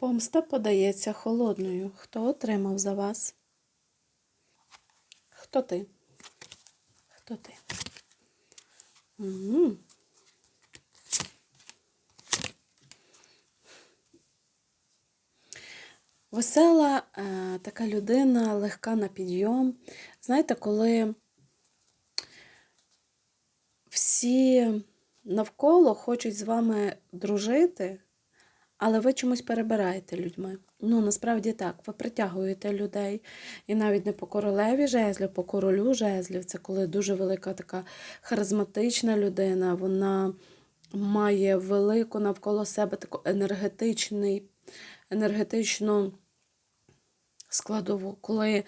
Помста подається холодною. Хто отримав за вас? Хто ти? Хто ти? М. Весела е, така людина, легка на підйом. Знаєте, коли всі навколо хочуть з вами дружити, але ви чомусь перебираєте людьми. Ну, насправді так, ви притягуєте людей. І навіть не по королеві жезлів, по королю жезлів. Це коли дуже велика така харизматична людина, вона має велику навколо себе таку енергетичний, енергетичну складову, коли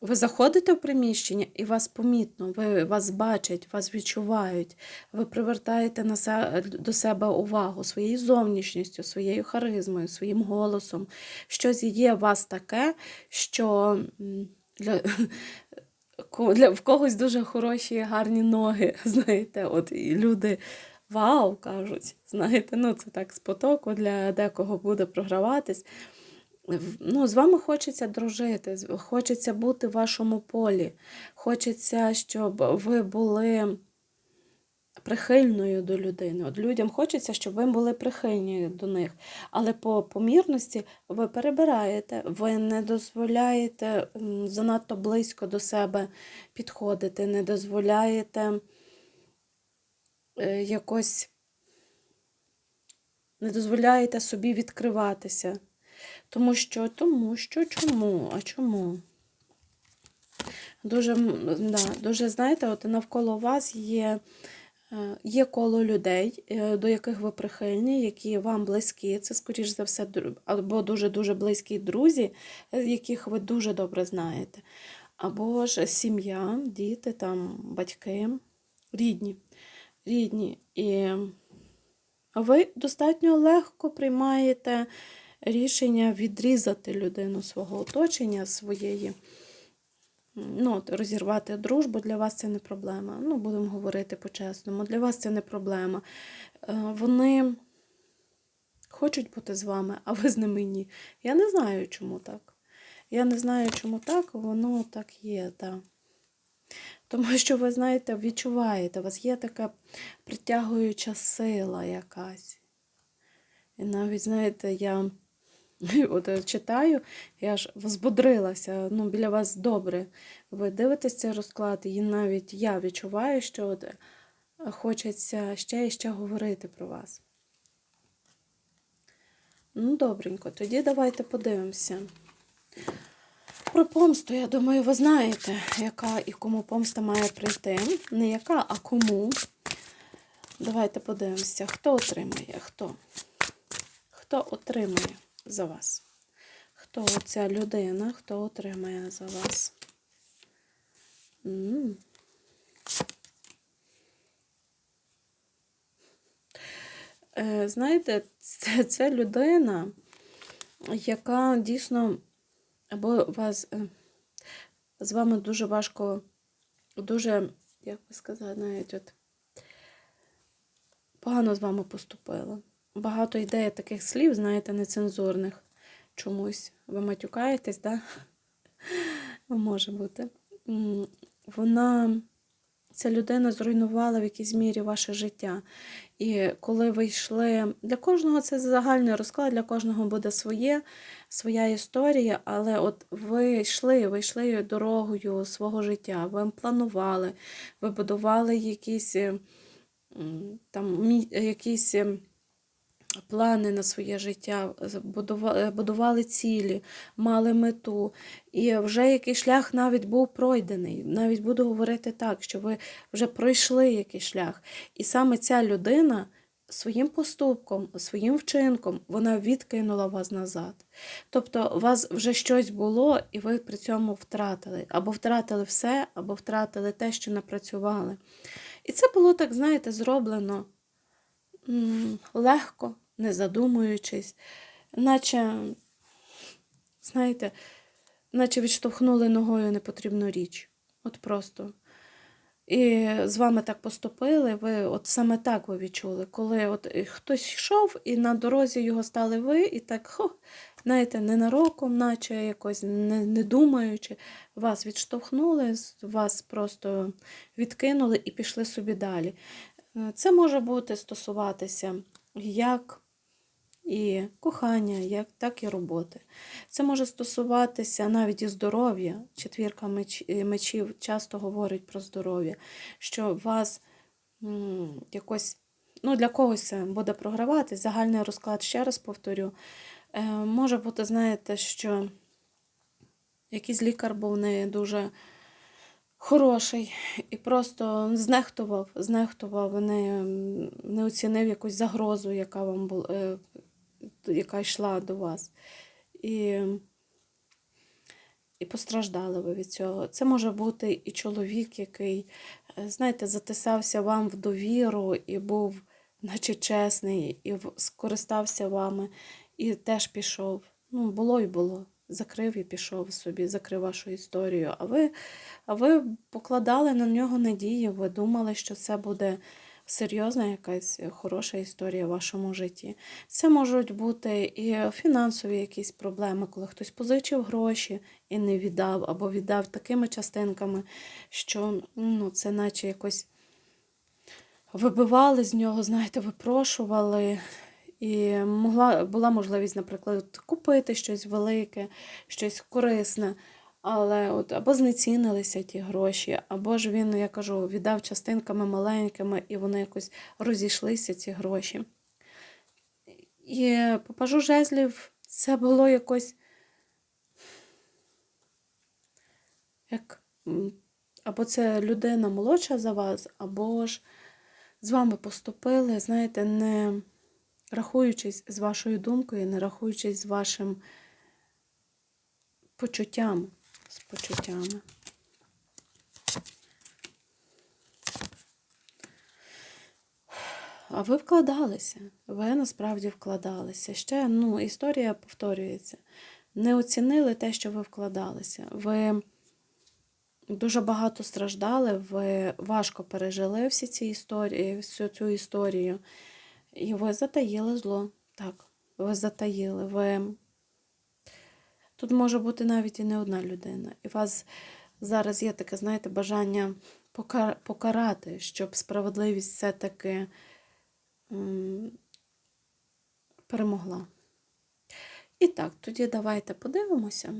ви заходите в приміщення і вас помітно, ви вас бачать, вас відчувають, ви привертаєте на се, до себе увагу своєю зовнішністю, своєю харизмою, своїм голосом. Щось є у вас таке, що для, для в когось дуже хороші, гарні ноги. Знаєте, от і люди. Вау, кажуть, знаєте, ну це так з потоку для декого буде програватись. Ну, з вами хочеться дружити, хочеться бути в вашому полі. Хочеться, щоб ви були прихильною до людини. От людям хочеться, щоб ви були прихильні до них. Але по помірності ви перебираєте, ви не дозволяєте занадто близько до себе підходити, не дозволяєте е, якось не дозволяєте собі відкриватися. Тому що, тому що, чому? А чому? Дуже, да, дуже знаєте, от навколо вас є, е, є коло людей, е, до яких ви прихильні, які вам близькі. Це, скоріш за все, або дуже-дуже близькі друзі, е, яких ви дуже добре знаєте. Або ж сім'я, діти, там, батьки, рідні. Рідні. І ви достатньо легко приймаєте рішення відрізати людину свого оточення, своєї, ну, розірвати дружбу, для вас це не проблема. Ну, будемо говорити по-чесному, для вас це не проблема. Е, Вони хочуть бути з вами, а ви з ними ні. Я не знаю, чому так. Я не знаю, чому так, воно так є, так. Тому що ви знаєте, відчуваєте, у вас є така притягуюча сила якась. І навіть, знаєте, я от е, читаю, я ж взбодрилася, ну, біля вас добре. Ви дивитесь цей розклад, і навіть я відчуваю, що от е, хочеться ще і ще говорити про вас. Ну, добренько, тоді давайте подивимося. Про помсту, я думаю, ви знаєте, яка і кому помста має прийти. Не яка, а кому. Давайте подивимося, хто отримає, хто. Хто отримає за вас? Хто ця людина, хто отримає за вас? М. Е, Знаєте, це, це людина, яка дійсно або вас е, з вами дуже важко, дуже, як би сказати, навіть от погано з вами поступила. Багато йде таких слів, знаєте, нецензурних чомусь. Ви матюкаєтесь, да? Може бути. Вона, ця людина зруйнувала в якійсь мірі ваше життя. І коли ви йшли, для кожного це загальний розклад, для кожного буде своє, своя історія, але от ви йшли, ви йшли дорогою свого життя, ви планували, ви будували якісь там якісь. Е, Плани на своє життя, будували цілі, мали мету. І вже якийсь шлях навіть був пройдений. Навіть буду говорити так, що ви вже пройшли якийсь шлях. І саме ця людина своїм поступком, своїм вчинком, вона відкинула вас назад. Тобто, у вас вже щось було, і ви при цьому втратили. Або втратили все, або втратили те, що напрацювали. І це було так, знаєте, зроблено легко, не задумуючись, наче, знаєте, наче відштовхнули ногою непотрібну річ. От просто. І з вами так поступили, ви от саме так ви відчули, коли от хтось йшов, і на дорозі його стали ви, і так, хо, знаєте, ненароком, наче якось не, не думаючи, вас відштовхнули, вас просто відкинули і пішли собі далі. Це може бути стосуватися як і кохання, як, так і роботи. Це може стосуватися навіть і здоров'я. Четвірка е, мечів часто говорить про здоров'я, що вас м, якось, ну для когось буде програвати. Загальний розклад, ще раз повторю. Е, може бути, знаєте, що якийсь лікар був не дуже хороший і просто знехтував, знехтував, не, не оцінив якусь загрозу, яка вам була, е, яка йшла до вас. І, і постраждали ви від цього. Це може бути і чоловік, який, е, знаєте, затисався вам в довіру і був, наче чесний, і скористався вами, і теж пішов. Ну, було і було. Закрив і пішов собі, закрив вашу історію. А ви, а ви покладали на нього надії, ви думали, що це буде серйозна якась хороша історія в вашому житті. Це можуть бути і фінансові якісь проблеми, коли хтось позичив гроші і не віддав, або віддав такими частинками, що ну, це наче якось вибивали з нього, знаєте, випрошували. І могла, була можливість, наприклад, купити щось велике, щось корисне, але от або знецінилися ті гроші, або ж він, я кажу, віддав частинками маленькими, і вони якось розійшлися, ці гроші. І попажу жезлів, це було якось як або це людина молодша за вас, або ж з вами поступили, знаєте, не рахуючись з вашою думкою, не рахуючись з вашим почуттям, з почуттями. А ви вкладалися, ви насправді вкладалися. Ще ну, історія повторюється. Не оцінили те, що ви вкладалися. Ви дуже багато страждали, ви важко пережили всі ці історії, всю цю історію. І ви затаїли зло. Так, ви затаїли. Ви... Тут може бути навіть і не одна людина. І у вас зараз є таке, знаєте, бажання покарати, щоб справедливість все-таки перемогла. І так, тоді давайте подивимося,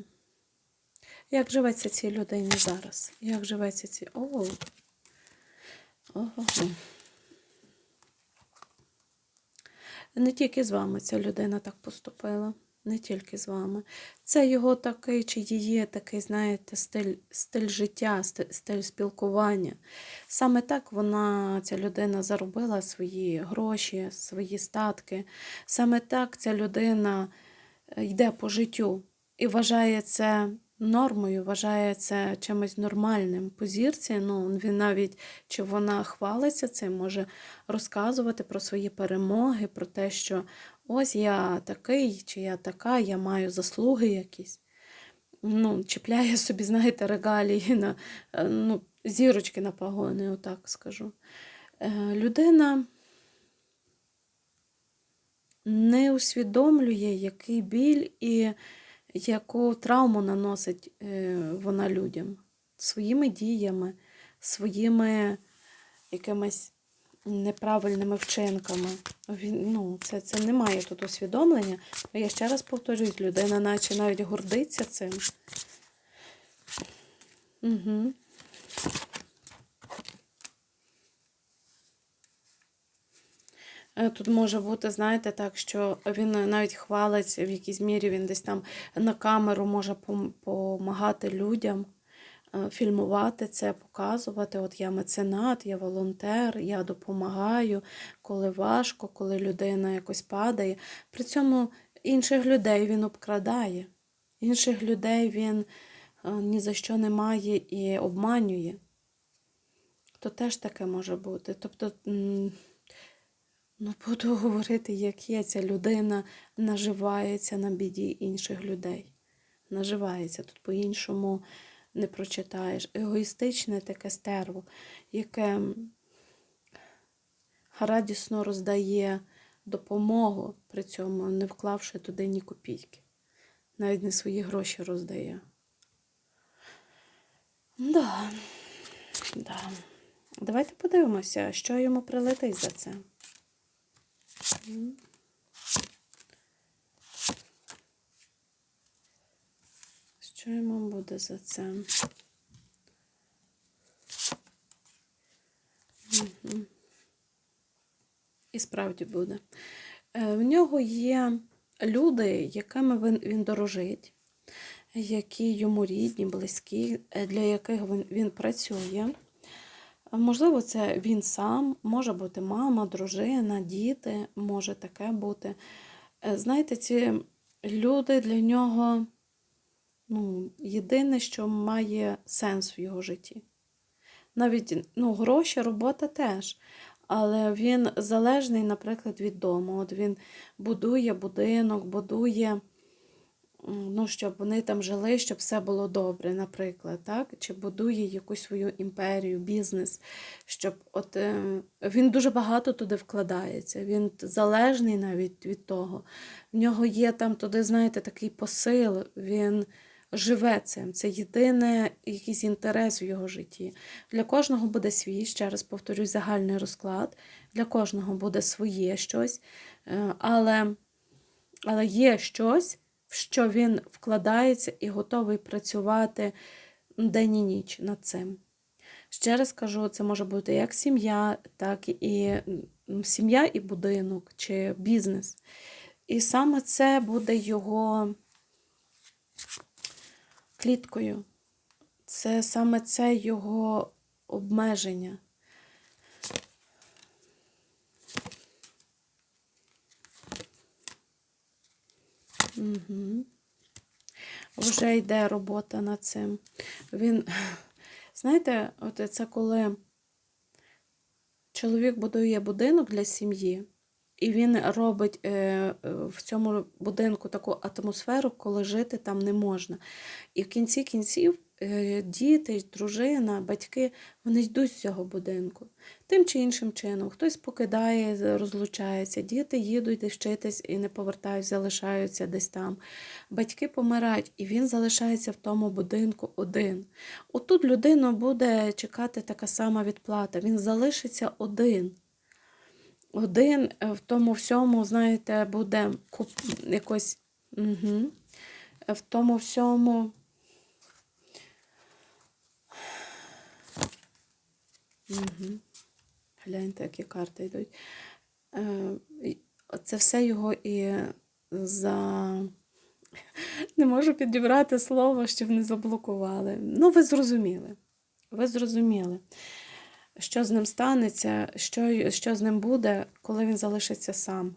як живеться цій людині зараз. Як живеться цій. О! Ого. Не тільки з вами ця людина так поступила, не тільки з вами. Це його такий чи її такий, знаєте, стиль, стиль життя, стиль спілкування. Саме так вона, ця людина, заробила свої гроші, свої статки. Саме так ця людина е, йде по життю і вважає це нормою, вважає це чимось нормальним. По ну, він навіть чи вона хвалиться цим, може розказувати про свої перемоги, про те, що ось я такий, чи я така, я маю заслуги якісь. Ну, чіпляє собі, знаєте, регалії на е, ну, зірочки на пагони, отак скажу. Е, Людина не усвідомлює, який біль і яку травму наносить е, вона людям своїми діями, своїми якимись неправильними вчинками. Він, ну, це, це немає тут усвідомлення. Я ще раз повторюсь, людина наче навіть гордиться цим. Угу. Тут може бути, знаєте, так, що він навіть хвалить в якійсь мірі, він десь там на камеру може допомагати людям, фільмувати це, показувати. От я меценат, я волонтер, я допомагаю, коли важко, коли людина якось падає. При цьому інших людей він обкрадає, інших людей він е, ні за що не має і обманює. То теж таке може бути. Тобто. Ну, буду говорити, як є ця людина наживається на біді інших людей. Наживається тут по-іншому не прочитаєш. Егоїстичне таке стерво, яке радісно роздає допомогу, при цьому не вклавши туди ні копійки. Навіть не свої гроші роздає. Да. Да. Давайте подивимося, що йому прилетить за це. Що йому буде за це? Мгм. І справді буде. Е, В нього є люди, якими він, він дорожить, які йому рідні, близькі, е, для яких він, він працює. Можливо, це він сам, може бути мама, дружина, діти, може таке бути. Е, Знаєте, ці люди для нього ну, єдине, що має сенс в його житті. Навіть ну, гроші, робота теж. Але він залежний, наприклад, від дому. От він будує будинок, будує, ну, щоб вони там жили, щоб все було добре, наприклад, так? Чи будує якусь свою імперію, бізнес, щоб от е, він дуже багато туди вкладається. Він залежний навіть від того. В нього є там туди, знаєте, такий посил. Він живе цим. Це єдине якийсь інтерес в його житті. Для кожного буде свій, ще раз повторюсь, загальний розклад. Для кожного буде своє щось, Е, але, але є щось, в що він вкладається і готовий працювати день і ніч над цим. Ще раз кажу, це може бути як сім'я, так і сім'я і будинок чи бізнес. І саме це буде його кліткою. Це саме це його обмеження. Угу. Вже йде робота над цим. Він, знаєте, от це коли чоловік будує будинок для сім'ї, і він робить е, е, в цьому будинку таку атмосферу, коли жити там не можна. І в кінці кінців е, діти, дружина, батьки вони йдуть з цього будинку. Тим чи іншим чином. Хтось покидає, розлучається, діти їдуть вчитись і не повертаються, залишаються десь там. Батьки помирають, і він залишається в тому будинку один. Отут людину буде чекати така сама відплата. Він залишиться один один е, в тому всьому, знаєте, буде куп... якось угу. в тому всьому. Угу. Гляньте, які карти йдуть. Е, Це все його і за. Не можу підібрати слово, щоб не заблокували. Ну, ви зрозуміли. Ви зрозуміли що з ним станеться, що, що з ним буде, коли він залишиться сам.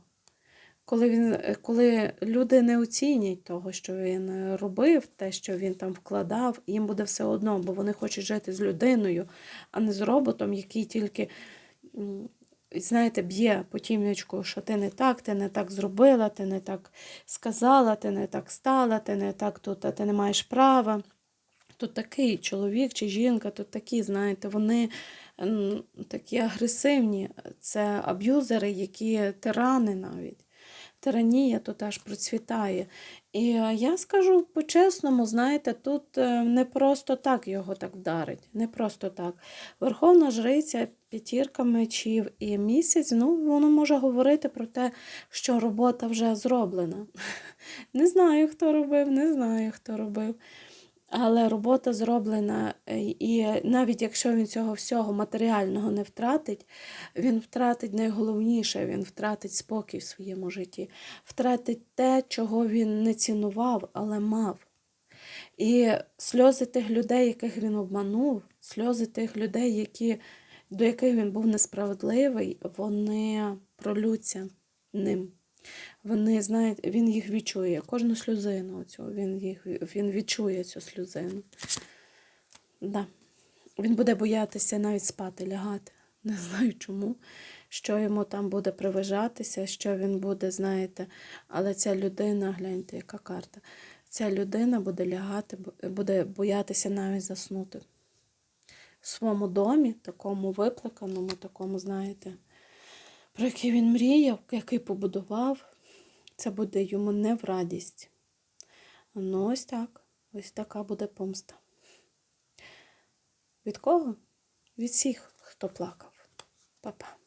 Коли він, коли люди не оцінять того, що він робив, те, що він там вкладав, їм буде все одно, бо вони хочуть жити з людиною, а не з роботом, який тільки, знаєте, б'є по тім'ячку, що ти не так, ти не так зробила, ти не так сказала, ти не так стала, ти не так тут, а ти не маєш права. Тут такий чоловік чи жінка, тут такі, знаєте, вони такі агресивні. Це аб'юзери, які тирани навіть. Тиранія тут аж процвітає. І е, я скажу по-чесному, знаєте, тут е, не просто так його так вдарить. Не просто так. Верховна жриця, п'ятірка мечів і місяць, ну, воно може говорити про те, що робота вже зроблена. Не знаю, хто робив, не знаю, хто робив. Але робота зроблена, е, і навіть якщо він цього всього матеріального не втратить, він втратить найголовніше, він втратить спокій в своєму житті, втратить те, чого він не цінував, але мав. І сльози тих людей, яких він обманув, сльози тих людей, які, до яких він був несправедливий, вони пролються ним. Вони знають, він їх відчує, кожну сльозину оцю, він їх він відчує цю сльозину. Да. Він буде боятися навіть спати, лягати. Не знаю чому, що йому там буде приважатися, що він буде, знаєте, але ця людина, гляньте, яка карта. ця людина буде лягати, буде боятися навіть заснути. В своєму домі, такому виплаканому, такому, знаєте, про який він мріяв, який побудував, це буде йому не в радість. Ну, ось так. Ось така буде помста. Від кого? Від всіх, хто плакав. Па-па.